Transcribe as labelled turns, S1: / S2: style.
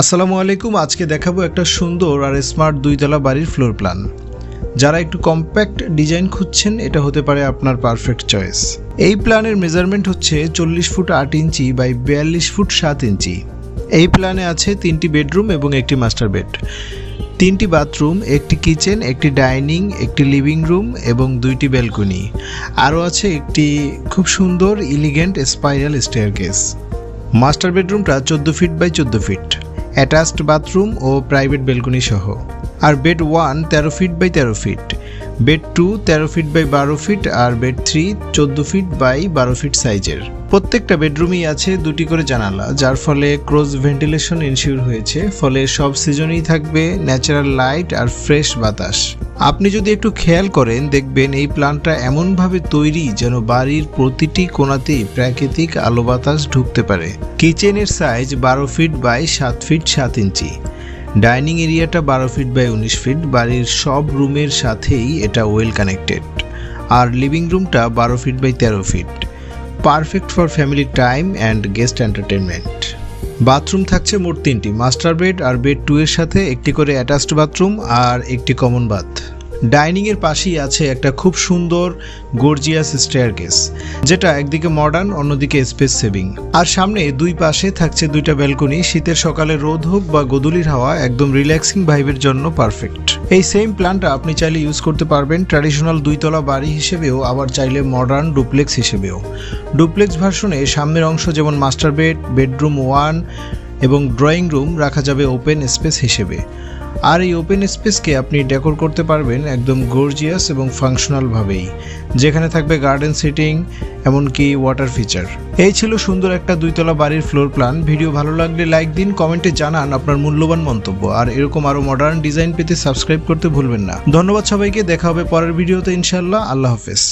S1: আসসালামু আলাইকুম, আজকে দেখাবো একটা সুন্দর আর স্মার্ট দুইতলা বাড়ির ফ্লোর প্ল্যান যারা একটু কম্প্যাক্ট ডিজাইন খুঁজছেন, এটা হতে পারে আপনার পারফেক্ট চয়েস এই প্ল্যানের মেজারমেন্ট হচ্ছে চল্লিশ ফুট আট ইঞ্চি বাই বিয়াল্লিশ ফুট সাত ইঞ্চি। এই প্ল্যানে আছে তিনটি বেডরুম এবং একটি মাস্টার বেড তিনটি বাথরুম একটি কিচেন একটি ডাইনিং একটি লিভিং রুম এবং দুইটি ব্যালকনি আরও আছে একটি খুব সুন্দর elegant spiral stair staircase master বেডরুমটা চোদ্দ ফিট বাই চোদ্দ ফিট অ্যাটাচড বাথরুম ও প্রাইভেট বেলকনি সহ। আর বেড ওয়ান তেরো ফিট বাই তেরো ফিট, বেড টু তেরো ফিট বাই বারো ফিট আর বেড থ্রি চোদ্দ ফিট বাই বারো ফিট সাইজের। প্রত্যেকটা বেডরুমেই আছে দুটি করে জানালা, যার ফলে ক্রোজ ভেন্টিলেশন ইনশিওর হয়েছে, ফলে সব সিজনেই থাকবে ন্যাচারাল লাইট আর ফ্রেশ বাতাস। আপনি যদি একটু খেয়াল করেন, দেখবেন এই প্ল্যানটা এমনভাবে তৈরি যেন বাড়ির প্রতিটি কোণাতেই প্রাকৃতিক আলো বাতাস ঢুকতে পারে। কিচেনের সাইজ বারো ফিট বাই সাত ফিট সাত ইঞ্চি। ডাইনিং এরিয়াটা বারো ফিট বাই উনিশ ফিট। বাড়ির সব রুমের সাথেই এটা ওয়েল কানেক্টেড। আর লিভিং রুমটা বারো ফিট বাই তেরো feet. Perfect for family time and guest entertainment bathroom থাকছে মোট তিনটি, মাস্টার বেড আর বেড টু এর সাথে একটি করে অ্যাটাচড বাথরুম আর একটি কমন বাথ। ডাইনিং এর পাশেই আছে একটা খুব সুন্দর, গর্জিয়াস স্টেয়ারকেস, যেটা একদিকে মডার্ন অন্যদিকে স্পেস সেভিং আর সামনে দুই পাশে থাকছে দুইটা ব্যালকনি শীতের সকালে রোদ হোক বা গোদুলির হাওয়া, একদম রিল্যাক্সিং ভাইবের জন্য পারফেক্ট এই সেম প্ল্যানটা আপনি চাইলে ইউজ করতে পারবেন ট্র্যাডিশনাল দুইতলা বাড়ি হিসেবেও, আবার চাইলে মডার্ন ডুপ্লেক্স হিসেবেও। ডুপ্লেক্স ভার্সনে সামনের অংশ যেমন মাস্টার বেড বেডরুম ওয়ান এবং ড্রয়িং রুম রাখা যাবে ওপেন স্পেস হিসেবে। আর এই ওপেন স্পেসকে আপনি ডেকোর করতে পারবেন একদম গর্জিয়াস এবং ফাংশনালভাবেই যেখানে থাকবে গার্ডেন সিটিং এমনকি ওয়াটার ফিচার এই ছিল সুন্দর একটা দুইতলা বাড়ির ফ্লোর প্ল্যান ভিডিও ভালো লাগলে লাইক দিন, কমেন্টে জানান আপনার মূল্যবান মন্তব্য। আর এরকম আরও মডার্ন ডিজাইন পেতে সাবস্ক্রাইব করতে ভুলবেন না। ধন্যবাদ সবাইকে, দেখা হবে পরের ভিডিওতে ইনশাল্লাহ আল্লাহ হাফেজ।